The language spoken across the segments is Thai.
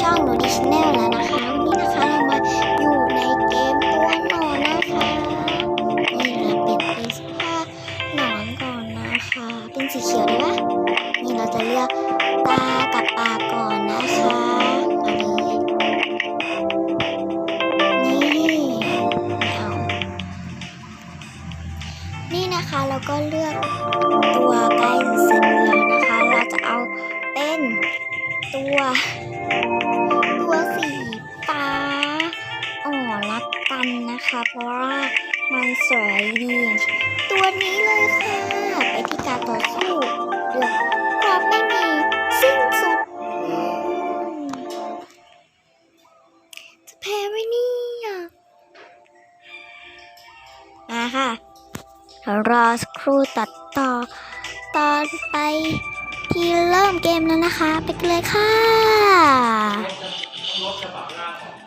ช่องหนูดิชแนลแล้วนะคะ วันนี้นะคะเรามาอยู่ในเกมตัวหนอนนะคะนี่เราเปลี่ยนเป็นเสื้อผ้าหนอนก่อนนะคะ เป็นสีเขียวได้ปะนี่เราจะเลือกตากับปากก่อนนะคะมาเลยนี่เอานี่นะคะเราก็เลือกตัวใกล้เสร็จแล้วนะคะ เราจะเอาเป็น ตัว ตัวสีฟ้าอ่อนละกันนะคะ เพราะว่ามันสวยดีตัวนี้เลยค่ะ ไปที่การต่อสู้เดือดความไม่มีสิ้นสุดจะแพ้ไหมเนี่ยมาค่ะ รอสครูตัดต่อตอนไป ที่เริ่มเกมแล้วนะคะ ไปกันเลยค่ะ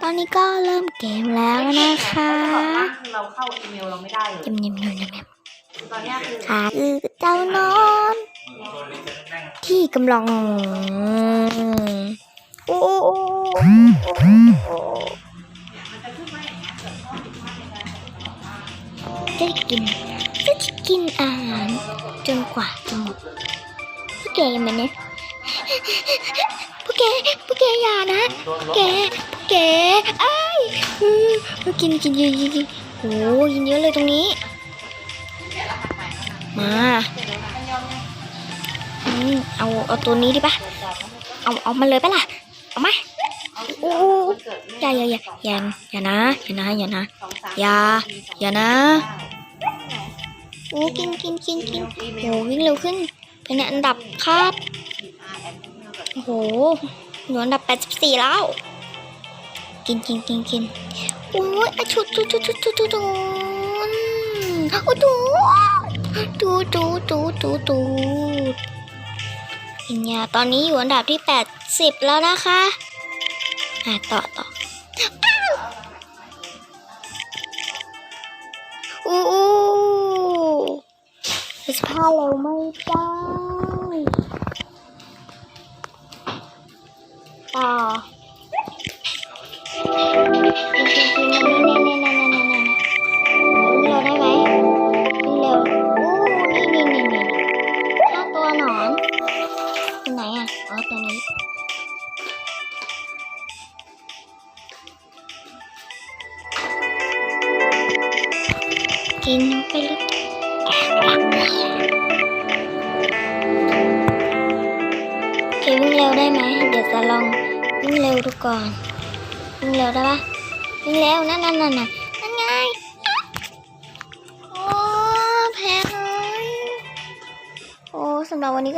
ตอนนี้ก็เริ่มเกมแล้วนะคะเราเข้าอีเมลเราไม่ได้เลยยิมยิมยิมยิมยิมตอนเนี้ยคือค่ะคือเจ้านอนที่กำลังโอ้โอ้โอ้โอ้จะกินจะกินอาหารจนกว่าจะหมด พวกแกยังไงเนี่ยพวกแกพวกแกอย่านะพวกแกพวกแกไอ้ายอืมกินกินเยอะกินโอ้กินเยอะเลยตรงนี้ มาเอาเอาตัวนี้ดิปะเอาเอามาเลยปะล่ะเอาไหมโอ้อย่าอย่าอย่าอย่าอย่านะอย่านะอย่านะอย่าอย่านะโอ้กินกินกินกินโอ้วิ่งเร็วขึ้น เป็นอันดับครับ โอ้โห หนูอันดับแปดสิบสี่แล้ว กินกินกินกินโอ้ยอชุดชุดชุดชุดชุดชุดชุดโอ้ดูดูดูดูดูดูอินยาตอนนี้อยู่อันดับที่แปดสิบแล้วนะคะอะต่อต่ออ้าวอู้าเร็วไม่ได้ต่อจริงๆๆๆๆๆๆๆวิ่งเร็วได้ไหมเร็วอู้นี่นี่นี่นี่ถ้าตัวหนอนตัวไหนอะอ๋อตัวนี้กินไปเลย วได้ไหม เดี๋ยวจะลองวิ่งเร็วดูก่อนวิ่งเร็วได้ปะวิ่งเร็วนั่นนั่นนั่นนั่นนั่นไงโอ้แพ้เลยโอ้สำหรับวันนี้ก็